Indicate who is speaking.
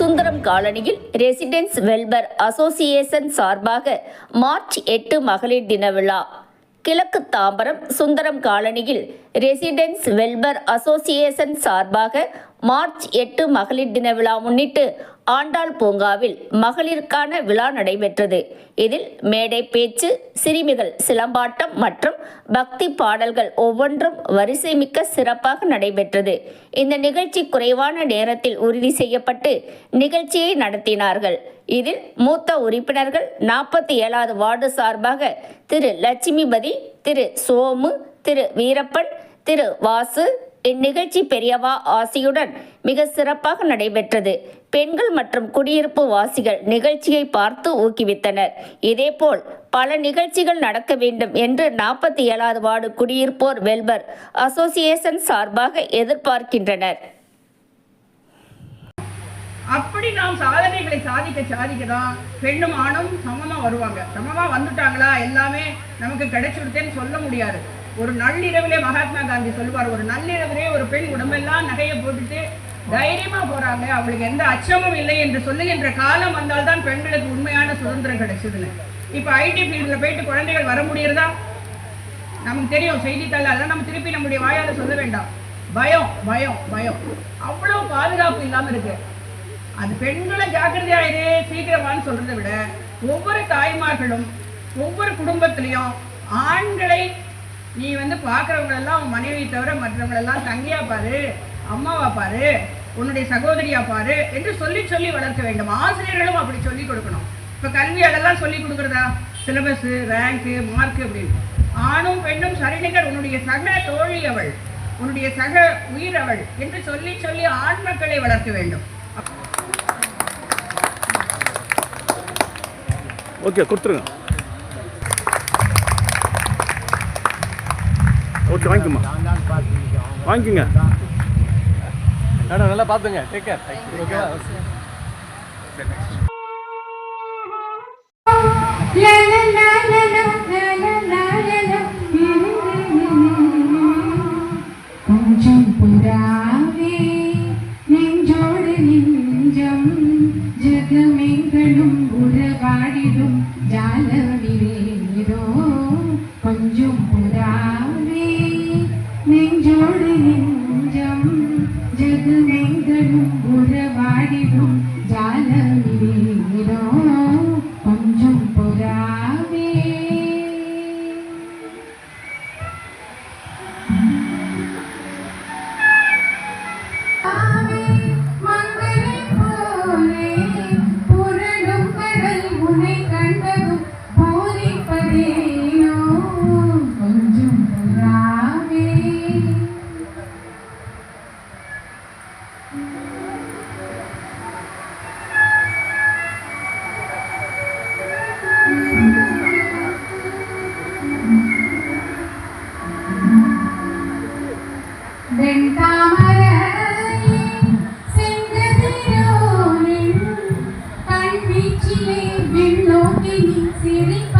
Speaker 1: சுந்தரம் காலனியில் residence welfare association சார்பாக March எட்டு மகளிர் தின விழா. கிழக்கு தாம்பரம் சுந்தரம் காலனியில் ரெசிடென்ஸ் வெல்பர் அசோசியேஷன் சார்பாக மார்ச் எட்டு மகளிர் தின விழா முன்னிட்டு ஆண்டாள் பூங்காவில் மகளிருக்கான விழா நடைபெற்றது. இதில் மேடை பேச்சு சிறுமிகள் சிலம்பாட்டம் மற்றும் பக்தி பாடல்கள் ஒவ்வொன்றும் வரிசை மிக்க சிறப்பாக நடைபெற்றது. இந்த நிகழ்ச்சி குறைவான நேரத்தில் உறுதி செய்யப்பட்டு நிகழ்ச்சியை நடத்தினார்கள். இதில் மூத்த உறுப்பினர்கள் நாற்பத்தி ஏழாவது வார்டு சார்பாக திரு லட்சுமிபதி திரு சோமு திரு வீரப்பன் திரு வாசு இந்நிகழ்ச்சி பெரியவா ஆசியுடன் மிக சிறப்பாக நடைபெற்றது. பெண்கள் மற்றும் குடியிருப்பு வாசிகள் நிகழ்ச்சியை பார்த்து ஊக்குவித்தனர். இதேபோல் பல நிகழ்ச்சிகள் நடக்க வேண்டும் என்று நாற்பத்தி ஏழாவது வார்டு குடியிருப்போர் வெல்பர் அசோசியேஷன் சார்பாக எதிர்பார்க்கின்றனர்.
Speaker 2: அப்படி நாம் சாதனைகளை சாதிக்க சாதிக்க தான் பெண்ணும் ஆணும் சமமா வருவாங்க. சமமா வந்துட்டாங்களா? எல்லாமே நமக்கு கிடைச்சிருத்தேன்னு சொல்ல முடியாது. ஒரு நள்ளிரவிலே மகாத்மா காந்தி சொல்லுவார் ஒரு நள்ளிரவிலே ஒரு பெண் உடம்பெல்லாம் நகையை போட்டுட்டு தைரியமா போறாங்க. அவங்களுக்கு எந்த அச்சமும் இல்லை என்று சொல்லுகின்ற காலம் வந்தால்தான் பெண்களுக்கு உண்மையான சுதந்திரம் கிடைச்சதுன்னு. இப்போ ஐடி ஃபீல்டில் போயிட்டு குழந்தைகள் வர முடியறதா? நமக்கு தெரியும் செய்தித்தாள் அதெல்லாம் நம்ம திருப்பி நம்முடைய வாயால சொல்ல வேண்டாம். பயம் பயம் பயம். அவ்வளவு பாதுகாப்பு இல்லாம இருக்கு. அது பெண்களை ஜாக்கிரதையா சீக்கிரமானு சீக்கிரமான்னு சொல்றதை விட ஒவ்வொரு தாய்மார்களும் ஒவ்வொரு குடும்பத்திலையும் ஆண்களை நீ வந்து பார்க்குறவங்களெல்லாம் உன் மனைவியை தவிர மற்றவங்களெல்லாம் தங்கியாக பாரு அம்மாவா பாரு உன்னுடைய சகோதரியா பாரு என்று சொல்லி சொல்லி வளர்க்க வேண்டும். ஆசிரியர்களும் அப்படி சொல்லி கொடுக்கணும். இப்போ கல்வியாளெல்லாம் சொல்லி கொடுக்குறதா? சிலபஸ்ஸு ரேங்க்கு மார்க்கு அப்படின்னு. ஆணும் பெண்ணும் சரிநிகர் உன்னுடைய சக தோழி அவள் உன்னுடைய சக உயிர் அவள் என்று சொல்லி சொல்லி ஆண் மக்களை வளர்க்க வேண்டும்.
Speaker 3: ஓகே கொடுத்துருங்க. வாங்கிக்கோமா வாங்கிக்கோங்க
Speaker 4: மேடம் நல்லா பார்த்துங்க டேக் கேர் ஓகேவா
Speaker 5: La la la la la la la la la la. கொஞ்சம் புறாவே நெஞ்சோடு நெஞ்சம் ஜகமெங்களும் உறவாடிடும் ஜாலவிரேதோ நெய்தலும் உறவாடிடும்
Speaker 6: சிரிப்ப